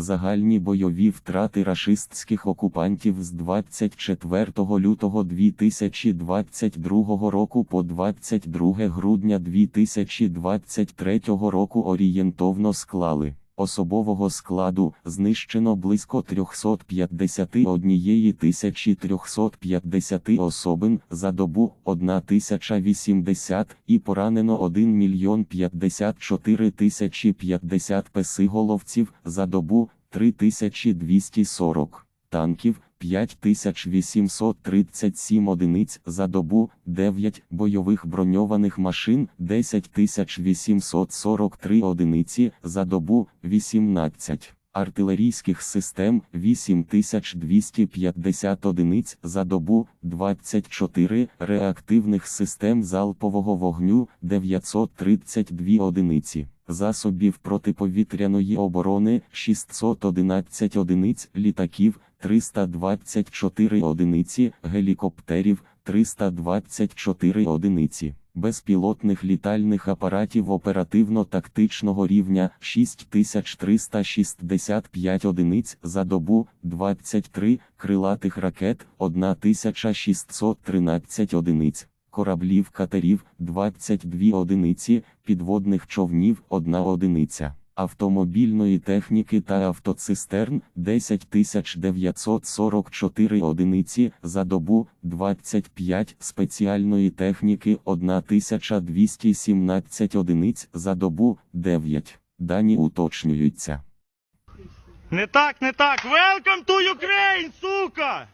Загальні бойові втрати рашистських окупантів з 24 лютого 2022 року по 22 грудня 2023 року орієнтовно склали. Особового складу знищено близько 351 350 особин за добу 1080 і поранено 1 мільйон 54 тисячі 50 песиголовців за добу 3240 танків 5837 одиниць за добу, 9 бойових броньованих машин 10843 одиниці за добу, 18 артилерійських систем 8250 одиниць за добу, 24 реактивних систем залпового вогню 932 одиниці. Засобів протиповітряної оборони 611 одиниць літаків, 324 одиниці гелікоптерів, 324 одиниці безпілотних літальних апаратів оперативно-тактичного рівня 6365 одиниць за добу, 23 крилатих ракет, 1613 одиниць. Кораблів катерів 22 одиниці, підводних човнів 1 одиниця, автомобільної техніки та автоцистерн 10944 одиниці за добу, 25 спеціальної техніки 1217 одиниць за добу, 9. Дані уточнюються. Не так, не так. Welcome to Ukraine, сука!